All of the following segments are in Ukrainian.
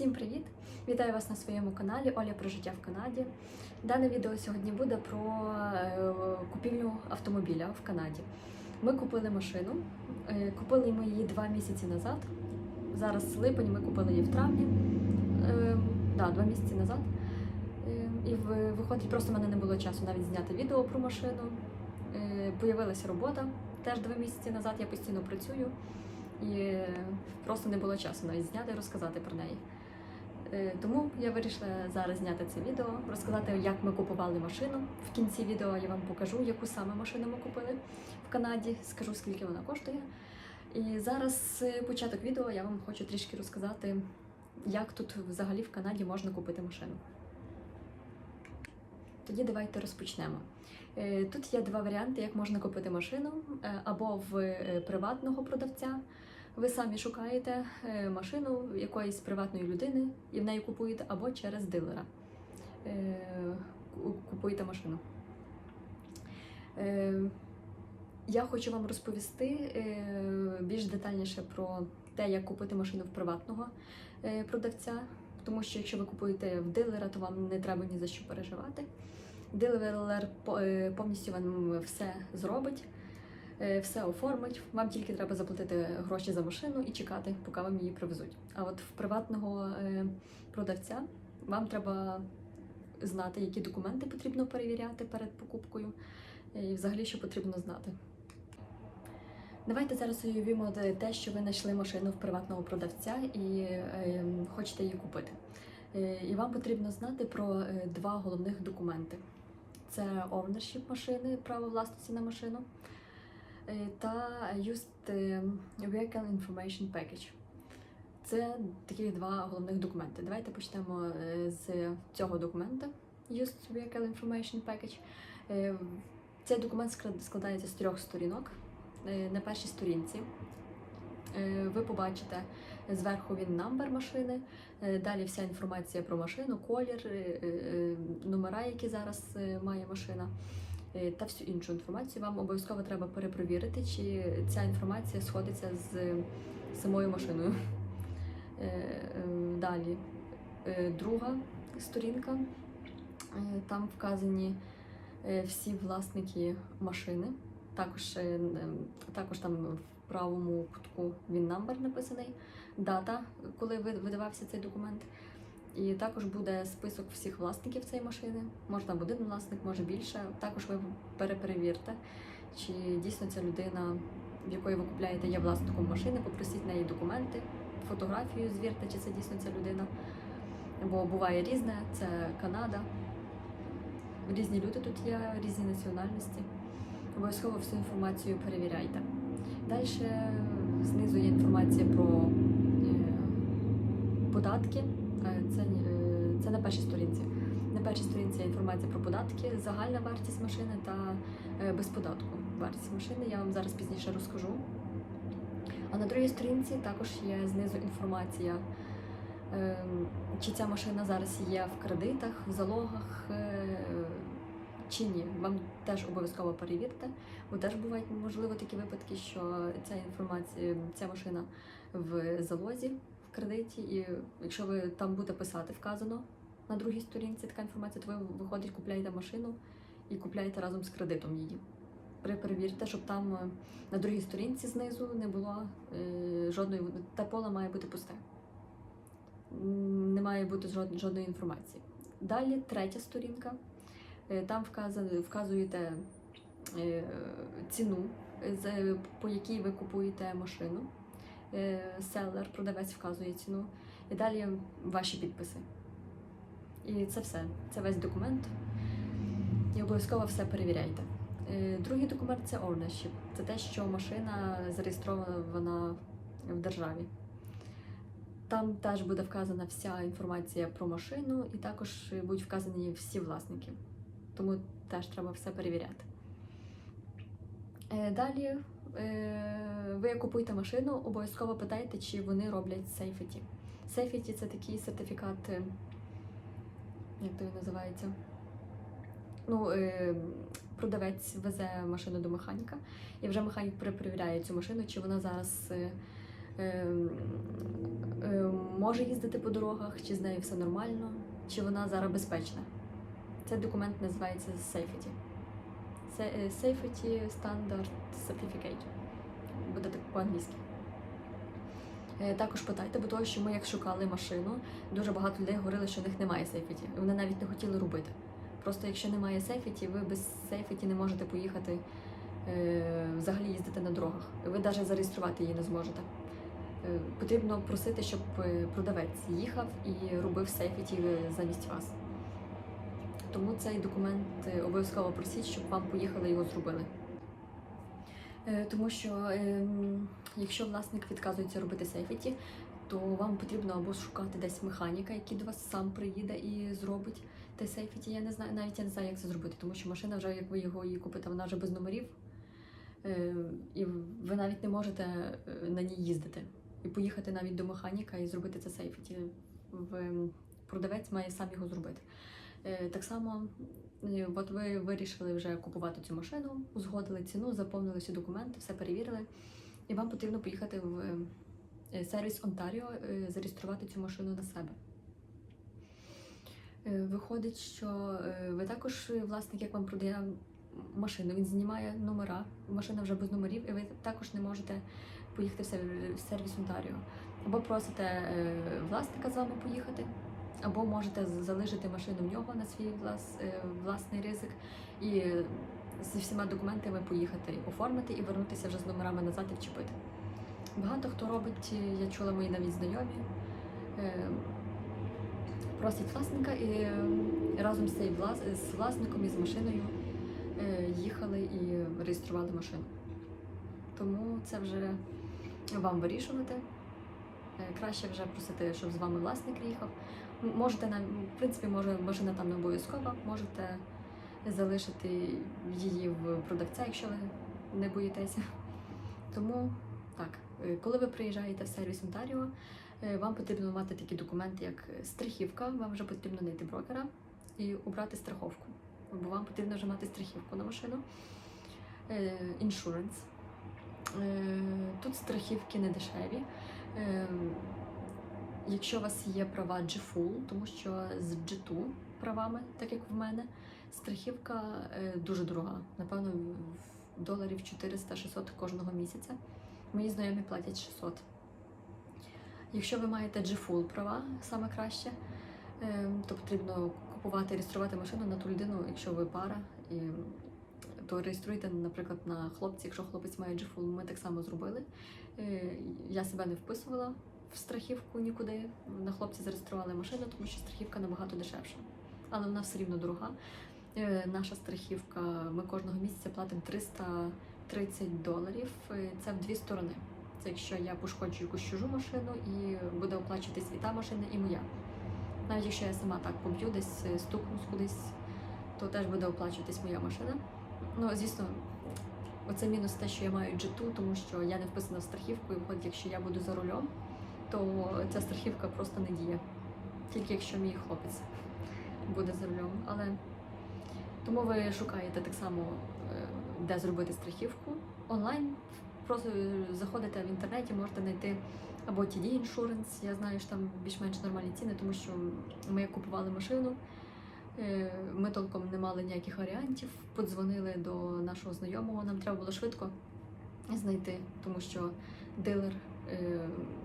Всім привіт! Вітаю вас на своєму каналі Оля про життя в Канаді. Дане відео сьогодні буде про е, купівлю автомобіля в Канаді. Ми купили машину, е, купили ми її два місяці назад. Зараз липень, ми купили її в травні. Е, да, два місяці назад. І виходить, просто в мене не було часу навіть зняти відео про машину. Появилася робота теж два місяці назад. Я постійно працюю і просто не було часу навіть зняти і розказати про неї. Е, Тому я вирішила зараз зняти це відео, розказати, як ми купували машину. В кінці відео я вам покажу, яку саме машину ми купили в Канаді, скажу скільки вона коштує. І зараз е, початок відео я вам хочу трішки розказати, як тут взагалі в Канаді можна купити машину. Тоді давайте розпочнемо. Е, Тут є два варіанти, як можна купити машину або в приватного продавця. Ви самі шукаєте е, машину якоїсь приватної людини і в неї купуєте, або через дилера е, купуєте машину. Е, Я хочу вам розповісти більш детальніше про те, як купити машину в приватного продавця, тому що якщо ви купуєте в дилера, то вам не треба ні за що переживати. Дилер по- повністю вам все зробить, все оформить. Вам тільки треба заплатити гроші за машину і чекати, поки вам її привезуть. А от в приватного е, продавця вам треба знати, які документи потрібно перевіряти перед покупкою, і взагалі що потрібно знати. Давайте зараз уявімо те, що ви знайшли машину в приватного продавця і е, хочете її купити. Е, І вам потрібно знати про е, два головних документи: це ownership машини, право власності на машину, е, та Used е, Vehicle Information Package. Це такі два головних документи. Давайте почнемо е, з цього документа Used Vehicle Information Package. Е, Цей документ складається з трьох сторінок. Е, На першій сторінці е, ви побачите зверху він номер машини, е, далі вся інформація про машину, колір, е, е, номера, які зараз е, має машина, е, та всю іншу інформацію. Вам обов'язково треба перепровірити, чи ця інформація сходиться з самою машиною. Е, е, Далі е, друга сторінка. Е, Там вказані е, всі власники машини. Також, е, також там в правому кутку він номер написаний, дата, коли видавався цей документ. І також буде список всіх власників цієї машини. Може там один власник, може більше. Також ви переперевірте, чи дійсно ця людина, в якої ви купляєте, є власником машини, попросіть неї документи, фотографію звірте, чи це дійсно ця людина. Бо буває різне, це Канада. Різні люди тут є, різні національності. Обов'язково всю інформацію перевіряйте. Далі знизу є інформація про е, податки. Е, Це, е, це на першій сторінці. На першій сторінці інформація про податки, загальна вартість машини та е, без податку вартість машини. Я вам зараз пізніше розкажу. А на другій сторінці також є знизу інформація, е, чи ця машина зараз є в кредитах, в залогах чи ні. Вам теж обов'язково перевірте, бо теж бувають можливо такі випадки, що ця інформація, ця машина в залозі, кредиті, і якщо ви там буде писати вказано на другій сторінці така інформація, то ви виходить, купляєте машину і купляєте разом з кредитом її. Перевірте, щоб там е, на другій сторінці знизу не було е, жодної та поле має бути пусте. Не має бути жод- жодної інформації. Далі третя сторінка. Е, Там вказуєте е, ціну, по якій ви купуєте машину. Е, Селер, продавець вказує ціну. І далі ваші підписи. І це все. Це весь документ. І обов'язково все перевіряйте. Е, Другий документ це ownership. Це те, що машина зареєстрована в державі. Там теж буде вказана вся інформація про машину, і також будуть вказані всі власники. Тому теж треба все перевіряти. Е, Далі ви купуєте машину, обов'язково питайте, чи вони роблять сейфеті. Сейфеті це такий сертифікат, е, як то він називається? Ну, е, продавець везе машину до механіка, і вже механік перепровіряє цю машину, чи вона зараз е, е, е, може їздити по дорогах, чи з нею все нормально, чи вона зараз безпечна. Цей документ називається Safety. Е, Safety Standard Certificate. Буде так по-англійськи. Е, Також питайте, бо того, що ми як шукали машину, дуже багато людей говорили, що в них немає сейфеті. І Вони навіть не хотіли робити. Просто якщо немає сейфеті, ви без сейфеті не можете поїхати е, взагалі їздити на дорогах. Ви навіть зареєструвати її не зможете. Потрібно просити, щоб продавець їхав і робив сейфеті замість вас. Тому цей документ е, обов'язково просіть, щоб вам поїхали його зробили. Е, Тому що ем, якщо власник відказується робити сейфеті, то вам потрібно або шукати десь механіка, який до вас сам приїде і зробить те сейфеті. Я не знаю, навіть я не знаю, як це зробити, тому що машина вже, як ви його її купите, вона вже без номерів, е, і ви навіть не можете на ній їздити. І поїхати навіть до механіка і зробити це сейфеті. В- Продавець має сам його зробити. Е, Так само, е, от ви вирішили вже купувати цю машину, узгодили ціну, заповнили всі документи, все перевірили, і вам потрібно поїхати в е, сервіс Онтаріо, зареєструвати цю машину на себе. Виходить, що ви також власник, як вам продає машину, він знімає номера, машина вже без номерів, і ви також не можете поїхати в сервіс Онтаріо. Або просите власника з вами поїхати, або можете залишити машину в нього на свій влас, е, власний ризик і зі всіма документами поїхати оформити і вернутися вже з номерами назад і вчепити. Багато хто робить, е, я чула мої навіть знайомі, е, просять власника і разом з цим влас- з власником і з машиною їхали і реєстрували машину. Тому це вже вам вирішувати. Е, Краще вже просити, щоб з вами власник їхав. Можете на в принципі, може машина там не обов'язкова, можете залишити її в продавця, якщо ви не боїтеся. Тому так, е, коли ви приїжджаєте в сервіс Онтаріо, е, вам потрібно мати такі документи, як страхівка. Вам вже потрібно знайти брокера і обрати страховку. Бо вам потрібно вже мати страхівку на машину. Іншуранс. Тут страхівки не дешеві. Е, Якщо у вас є права G-Full, тому що з G2 правами, так як в мене, страхівка е, дуже дорога. Напевно, доларів 400-600 кожного місяця. Мої знайомі платять 600. Якщо ви маєте G-Full права, саме краще, е, то потрібно купувати, реєструвати машину на ту людину, якщо ви пара, і, то реєструйте, наприклад, на хлопці, якщо хлопець має G-Full, ми так само зробили. Е, Я себе не вписувала в страхівку нікуди. На хлопці зареєстрували машину, тому що страхівка набагато дешевша. Але вона все рівно дорога. Е, Наша страхівка, ми кожного місяця платимо 330 доларів. Е, Це в дві сторони. Це якщо я пошкоджу якусь чужу машину і буде оплачуватись і та машина, і моя. Навіть якщо я сама так поб'ю, десь стукнусь кудись, то теж буде оплачуватись моя машина. Ну, звісно, оце мінус те, що я маю G2, тому що я не вписана в страхівку, і виходить, якщо я буду за рулем, то ця страхівка просто не діє. Тільки якщо мій хлопець буде за рулем. Але тому ви шукаєте так само, е, де зробити страхівку онлайн. Просто заходите в інтернеті, можете знайти або TD Insurance, я знаю, що там більш-менш нормальні ціни, тому що ми купували машину. Е, Ми толком не мали ніяких варіантів. Подзвонили до нашого знайомого. Нам треба було швидко знайти, тому що дилер е,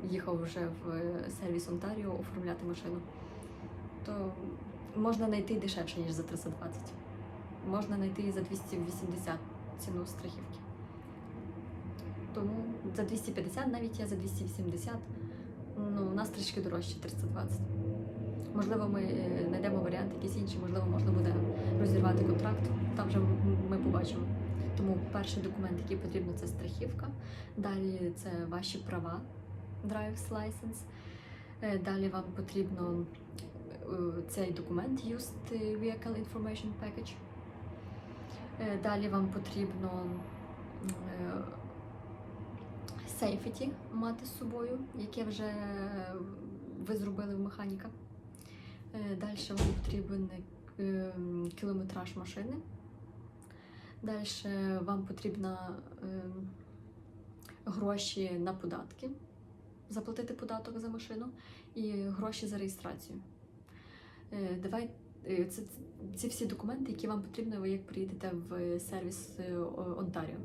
їхав вже в е, сервіс Онтаріо оформляти машину. То можна знайти дешевше, ніж за 320. Можна знайти і за 280 ціну страхівки. Тому за 250 навіть я за 280. Ну, у нас трішки дорожче 320. Можливо, ми е, знайдемо варіант якийсь інший, можливо, можна буде розірвати контракт. Там вже ми побачимо. Тому перший документ, який потрібно, це страхівка. Далі це ваші права, driver's license. Е, Далі вам потрібно е, цей документ Used Vehicle Information Package. Далі вам потрібно сейфіті мати з собою, яке вже ви зробили в механіка. Е, Далі вам потрібен е, кілометраж машини. Далі вам потрібно е, гроші на податки. заплатити податок за машину і гроші за реєстрацію. Е, Давай е, це ці всі документи, які вам потрібно, ви як приїдете в сервіс Онтаріо.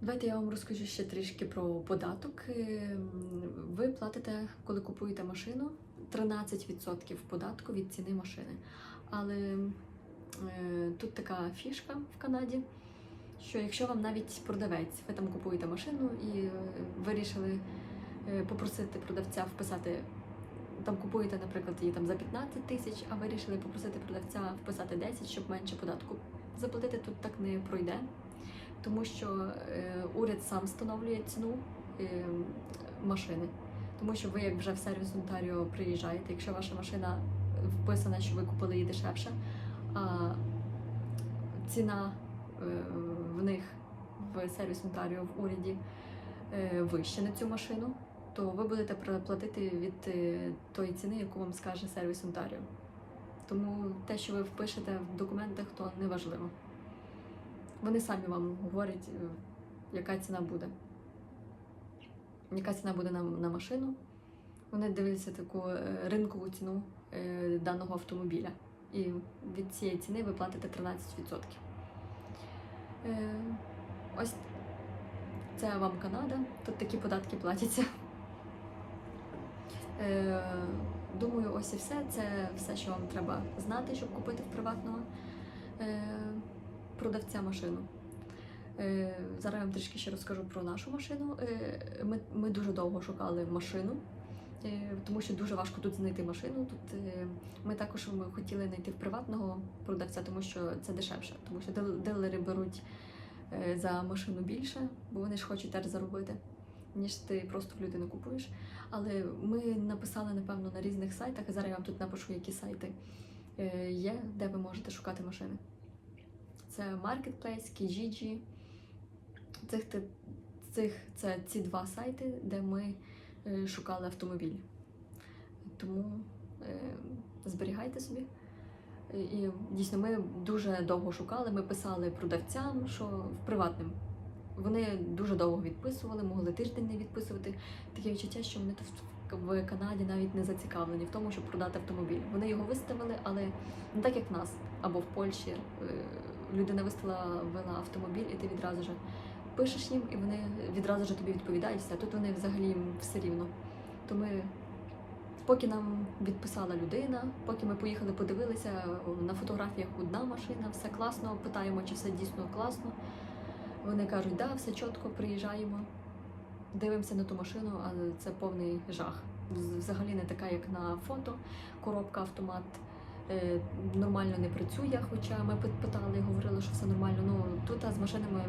Давайте я вам розкажу ще трішки про податок. Ви платите, коли купуєте машину, 13% податку від ціни машини. Але е, тут така фішка в Канаді, що якщо вам навіть продавець, ви там купуєте машину і е, вирішили е, попросити продавця вписати, там купуєте, наприклад, її там за 15 тисяч, а вирішили попросити продавця вписати 10, щоб менше податку заплатити, тут так не пройде. Тому що е, уряд сам встановлює ціну е, машини. Тому що ви, як вже в сервіс Онтаріо приїжджаєте, якщо ваша машина вписана, що ви купили її дешевше, а ціна е, в них в сервіс Онтаріо в уряді е, вища на цю машину, то ви будете платити від е, тої ціни, яку вам скаже сервіс Онтаріо. Тому те, що ви впишете в документах, то не важливо. Вони самі вам говорять, яка ціна буде. Яка ціна буде на, на машину. Вони дивляться таку е, ринкову ціну е, даного автомобіля. І від цієї ціни ви платите 13%. Е, ось це вам Канада. Тут такі податки платяться. Думаю, ось і все. Це все, що вам треба знати, щоб купити в приватного продавця машину. Е, зараз я вам трішки ще розкажу про нашу машину. Е, ми, ми дуже довго шукали машину, е, тому що дуже важко тут знайти машину. Тут ми також ми хотіли знайти в приватного продавця, тому що це дешевше, тому що дилери беруть за машину більше, бо вони ж хочуть теж заробити, ніж ти просто в людину купуєш. Але ми написали, напевно, на різних сайтах, і зараз я вам тут напишу, які сайти є, де ви можете шукати машини. Це Marketplace, Kijiji. Цих, цих, це ці два сайти, де ми е, шукали автомобіль. Тому е, зберігайте собі. І дійсно ми дуже довго шукали. Ми писали продавцям, що в приватним. Вони дуже довго відписували, могли тиждень не відписувати. Таке відчуття, що вони в Канаді навіть не зацікавлені в тому, щоб продати автомобіль. Вони його виставили, але не так як в нас або в Польщі. Е, Людина виставила вела автомобіль, і ти відразу же пишеш їм, і вони відразу ж тобі відповідають все. Тут вони взагалі все рівно. То ми, поки нам відписала людина, поки ми поїхали, подивилися на фотографіях одна машина, все класно, питаємо, чи все дійсно класно. Вони кажуть, да, все чітко, приїжджаємо, дивимося на ту машину, а це повний жах. Взагалі не така, як на фото, коробка автомат. е, Нормально не працює, хоча ми пит- питали говорили, що все нормально. Ну тут з машинами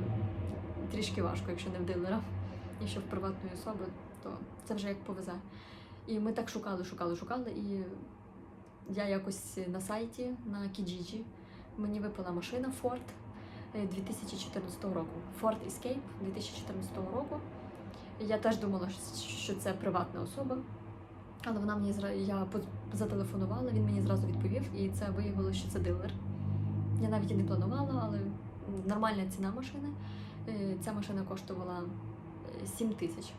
трішки важко, якщо не в дилера, якщо в приватної особи, то це вже як повезе. І ми так шукали, шукали, шукали, і я якось на сайті на Kijiji мені випала машина Ford е, 2014 року. Ford Escape 2014 року. Я теж думала, що це приватна особа. Але вона мені я зателефонувала, він мені зразу відповів, і це виявилося, що це дилер. Я навіть і не планувала, але нормальна ціна машини. Е, Ця машина коштувала е, 7 тисяч.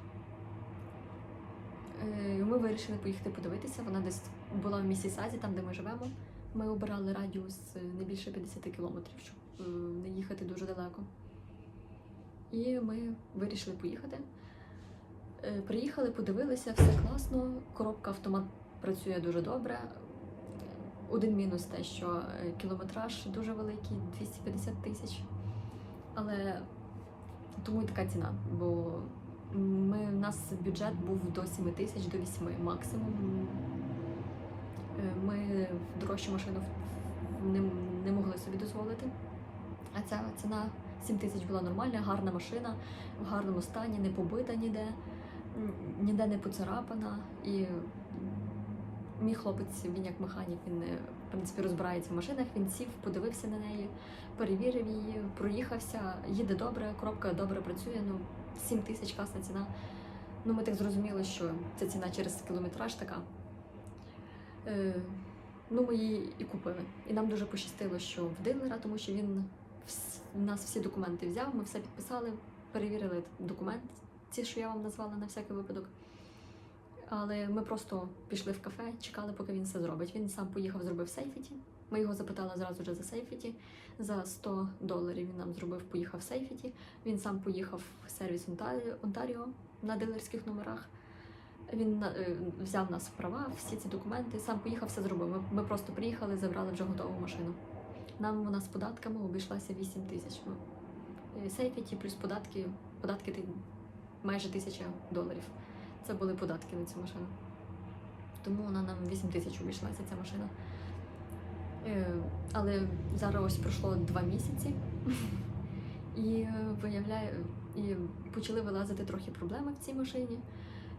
Е, Ми вирішили поїхати подивитися. Вона десь була в Місісазі, там де ми живемо. Ми обирали радіус е, не більше 50 кілометрів, щоб е, не їхати дуже далеко. І ми вирішили поїхати. Е, Приїхали, подивилися, все класно. Коробка автомат працює дуже добре. Один мінус те, що е, кілометраж дуже великий 250 тисяч. Але тому і така ціна. Бо ми, у нас бюджет був до 7 тисяч, до 8 максимум. Е, Ми дорожчу машину не, не могли собі дозволити. А ця ціна 7 тисяч була нормальна, гарна машина, в гарному стані, не побита ніде, ніде не поцарапана. І мій хлопець, він як механік, він в принципі розбирається в машинах, він сів, подивився на неї, перевірив її, проїхався, їде добре, коробка добре працює. Ну, 7 тисяч класна ціна. Ну, ми так зрозуміли, що ця ціна через кілометраж така. Е, ну, ми її і купили. І нам дуже пощастило, що в дилера, тому що він в нас всі документи взяв, ми все підписали, перевірили документ, ці, що я вам назвала на всякий випадок. Але ми просто пішли в кафе, чекали, поки він все зробить. Він сам поїхав, зробив сейфіті. Ми його запитали зразу ж за сейфіті. За 100 доларів він нам зробив, поїхав сейфіті. Він сам поїхав в сервіс Онтаріо, на дилерських номерах. Він е, взяв нас в права, всі ці документи, сам поїхав, все зробив. Ми, ми просто приїхали, забрали вже готову машину. Нам вона з податками обійшлася 8 тисяч. Ну, е, Сейфіті плюс податки, податки майже тисяча доларів. Це були податки на цю машину. Тому вона нам 8 тисяч обійшлася ця машина. Е, Але зараз ось пройшло два місяці. І е, виявляє, і почали вилазити трохи проблеми в цій машині.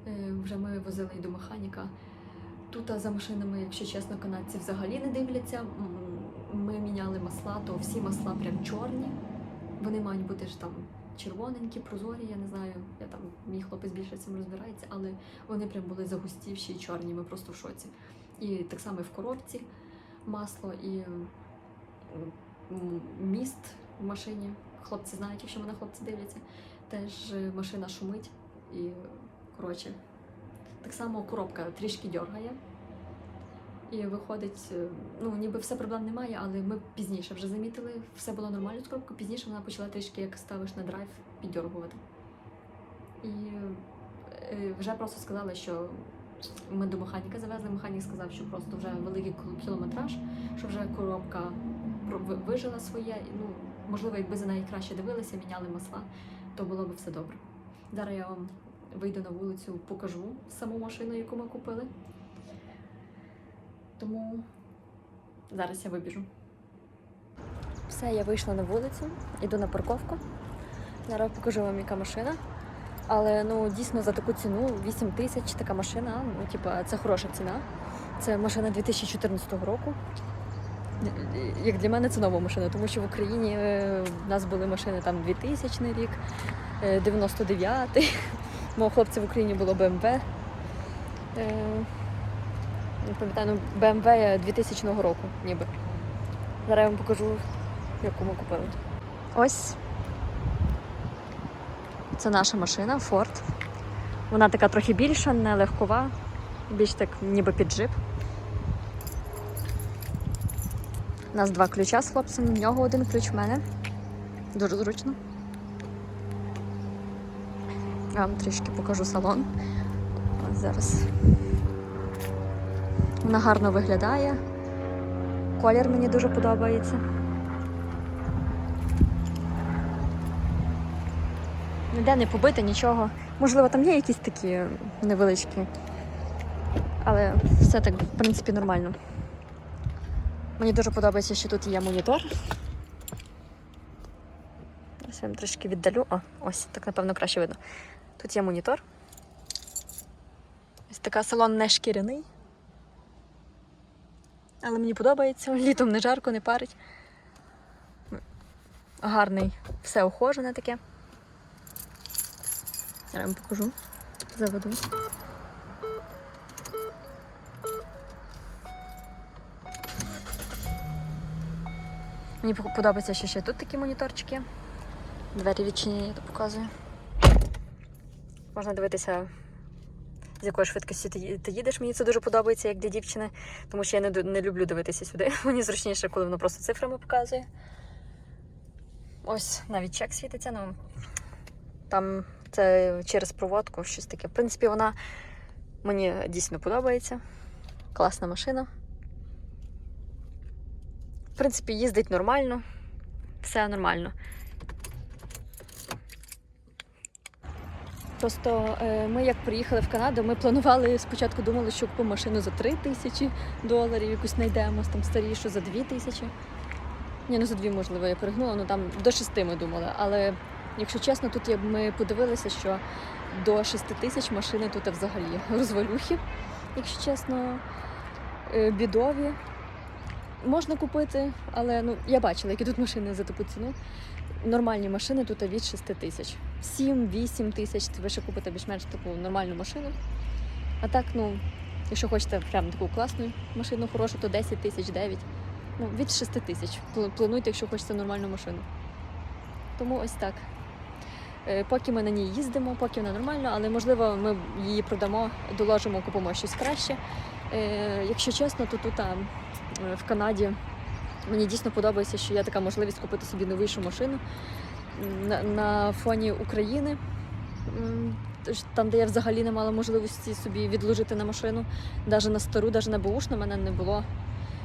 Е, Вже ми возили і до механіка. Тут за машинами, якщо чесно, канадці взагалі не дивляться. Ми міняли масла, то всі масла прям чорні. Вони мають бути ж там червоненькі, прозорі, я не знаю. Я там мій хлопець більше цим розбирається, але вони прям були загустівші і чорні. Ми просто в шоці. І так само і в коробці масло і міст в машині. Хлопці знають, якщо мене хлопці дивляться, теж е, машина шумить і коротше. Так само коробка трішки дьоргає. І виходить, е, ну ніби все проблем немає, але ми пізніше вже замітили, все було нормально з коробкою, пізніше вона почала трішки, як ставиш на драйв, піддьоргувати. І е, вже просто сказали, що ми до механіка завезли. Механік сказав, що просто вже великий кілометраж, що вже коробка вижила своє. Ну, можливо, якби за неї краще дивилися, міняли масла, то було б все добре. Зараз я вам вийду на вулицю, покажу саму машину, яку ми купили. Тому зараз я вибіжу. Все, я вийшла на вулицю, іду на парковку. Зараз покажу вам, яка машина. Але ну дійсно за таку ціну 8 тисяч така машина. Ну, типа, це хороша ціна. Це машина 2014 року. Як для мене це нова машина, тому що в Україні е, в нас були машини там 2000 рік, е, 99-й. Мого хлопця в Україні було BMW. Не пам'ятаю, ну, BMW 2000 року, ніби. Зараз я вам покажу, яку ми купили. Ось це наша машина Ford. Вона така трохи більша, не легкова, більш так ніби під джип. У нас два ключа з хлопцем, в нього один ключ в мене. Дуже зручно. Я вам трішки покажу салон. Ось зараз. Вона гарно виглядає. Колір мені дуже подобається. Ніде не побите, нічого. Можливо, там є якісь такі невеличкі. Але все так, в принципі, нормально. Мені дуже подобається, що тут є монітор. Ось я вам трішки віддалю. О, ось так, напевно, краще видно. Тут є монітор. Ось така салон не шкіряний. Але мені подобається. Літом не жарко, не парить. Гарний, все ухожене таке. Я вам покажу. Заведу. Мені подобається, що ще тут такі моніторчики. Двері відчинені, то показую. Можна дивитися, з якою швидкістю ти їдеш. Мені це дуже подобається, як для дівчини, тому що я не, не люблю дивитися сюди. Мені зручніше, коли воно просто цифрами показує. Ось навіть чек світиться, ну там це через проводку, щось таке. В принципі, вона мені дійсно подобається. Класна машина. В принципі, їздить нормально, все нормально. Просто е, ми як приїхали в Канаду, ми планували спочатку думали, що купимо машину за 3 тисячі доларів, якусь знайдемо там старішу за 2 тисячі. Ні, ну за дві, можливо, я перегнула, ну там до 6 ми думали. Але якщо чесно, тут ми подивилися, що до 6 тисяч машини тут взагалі розвалюхи, якщо чесно, е, бідові. Можна купити, але ну, я бачила, які тут машини за таку ціну. Нормальні машини тут від 6 тисяч. 7-8 тисяч ви ще купите більш-менш таку нормальну машину. А так, ну, якщо хочете прям таку класну машину, хорошу, то 10 тисяч, 9. Ну, від 6 тисяч. Плануйте, якщо хочете нормальну машину. Тому ось так. Е, Поки ми на ній їздимо, поки вона нормальна, але можливо ми її продамо, доложимо, купимо щось краще. Е, Якщо чесно, то тут в Канаді мені дійсно подобається, що є така можливість купити собі новішу машину на, на фоні України. Там, де я взагалі не мала можливості собі відложити на машину, навіть на стару, навіть на бушну, в мене не було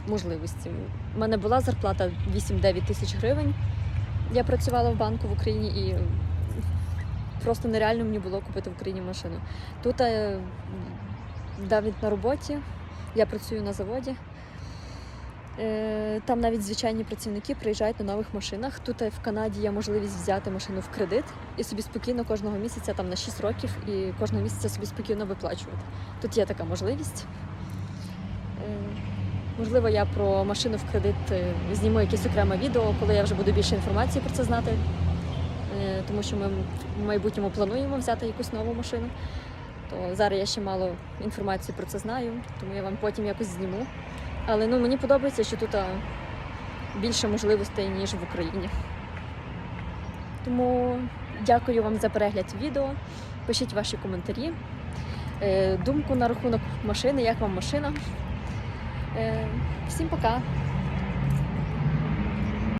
можливості. У мене була зарплата 8-9 тисяч гривень. Я працювала в банку в Україні і просто нереально мені було купити в Україні машину. Тут е, навіть на роботі, я працюю на заводі. Е, Там навіть звичайні працівники приїжджають на нових машинах. Тут е, в Канаді є можливість взяти машину в кредит і собі спокійно кожного місяця, там на 6 років, і кожного місяця собі спокійно виплачувати. Тут є така можливість. Е, Можливо, я про машину в кредит зніму якесь окреме відео, коли я вже буду більше інформації про це знати. Тому що ми в майбутньому плануємо взяти якусь нову машину. То зараз я ще мало інформації про це знаю, тому я вам потім якось зніму. Але ну, мені подобається, що тут більше можливостей, ніж в Україні. Тому дякую вам за перегляд відео. Пишіть ваші коментарі, е, думку на рахунок машини, як вам машина. Е, Всім пока!